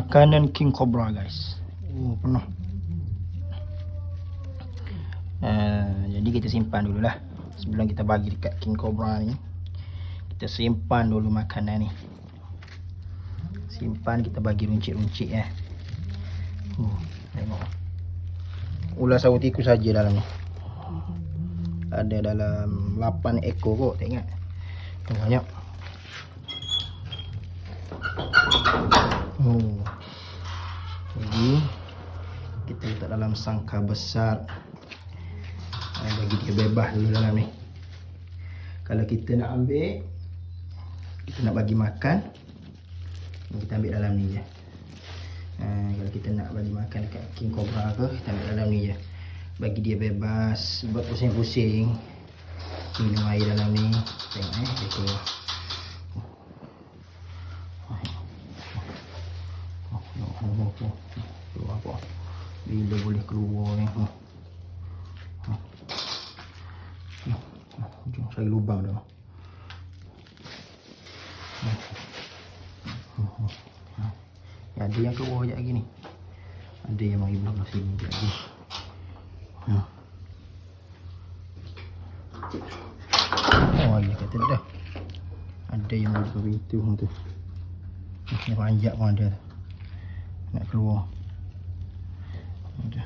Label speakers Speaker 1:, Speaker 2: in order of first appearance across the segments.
Speaker 1: Makanan king cobra guys. Oh penuh. Uh, jadi kita simpan dulu lah sebelum kita bagi dekat king cobra ni. Kita simpan dulu makanan ni. Simpan kita bagi runcit-runcit eh. Uh, tengok. Ular sawo tikus saja dalam ni. Ada dalam 8 ekor kot tengok. Banyak. Oh. Jadi kita letak dalam sangka besar. Ah, bagi dia bebas dulu dalam ni. Kalau kita nak ambil kita nak bagi makan kita ambil dalam ni je. Ha, kalau kita nak bagi makan dekat king cobra ke kita ambil dalam ni je. Bagi dia bebas buat pusing-pusing. Minum air dalam ni. Tengok eh dia keluar. Oh, oh, oh, oh, oh. Keluar apa? Bila boleh keluar ni? Oh. Oh. Oh. Jom cari lubang dah. Oh. Oh. Oh. Oh. Ya, ada yang keluar sekejap lagi ni. Ada yang mari belah sini sekejap lagi. Oh. Oh, ya kata dah. Ada yang buka pintu tu. Ni panjat pun ada. Nak keluar. Ada.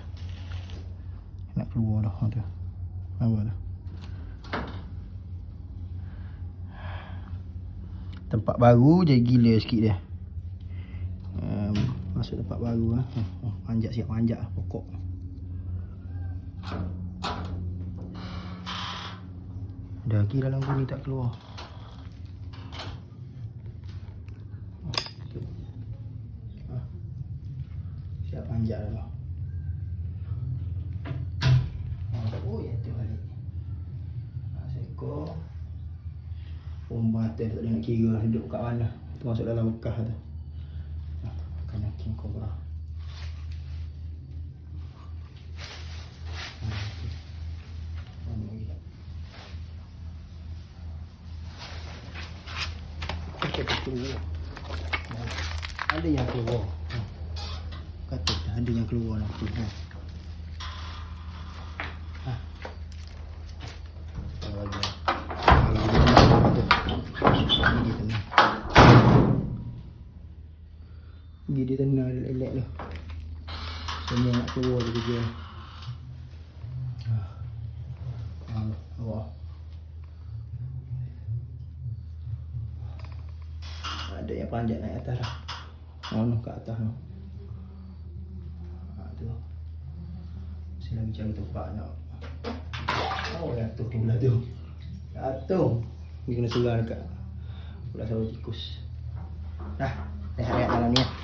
Speaker 1: Keluar dah. Ada. Apa dah? Tempat baru je gila sikit dia. Um, masuk tempat baru lah. Oh, oh, panjat siap panjat lah pokok. Ada lagi dalam guni tak keluar. Ah. Siap panjat dah lah. Oh, ya tu balik. Ah, seekor. Pomba tu tak nak kira hidup kat mana. Tu masuk dalam bekas tu. Ah, Kena king cobra. Ah, tu. Mana lagi? Kita keluar. Ah, Ada yang keluar. Ah. Kata ada yang keluar nanti. Ha. Ha. Kalau lagi. Kalau lagi tengah tu. Gigi tengah. Gigi tengah elok tu. Semua nak keluar dia. Ah. Ah, awak. Ada yang panjat naik atas lah. Oh, no, kat atas tu. Ha, tu. Saya lagi cari tempat nak. Oh, jatuh tu pula tu. Jatuh. Dia kena selar dekat. Pula sawah tikus. Dah, dah rehat dalam ni. ya.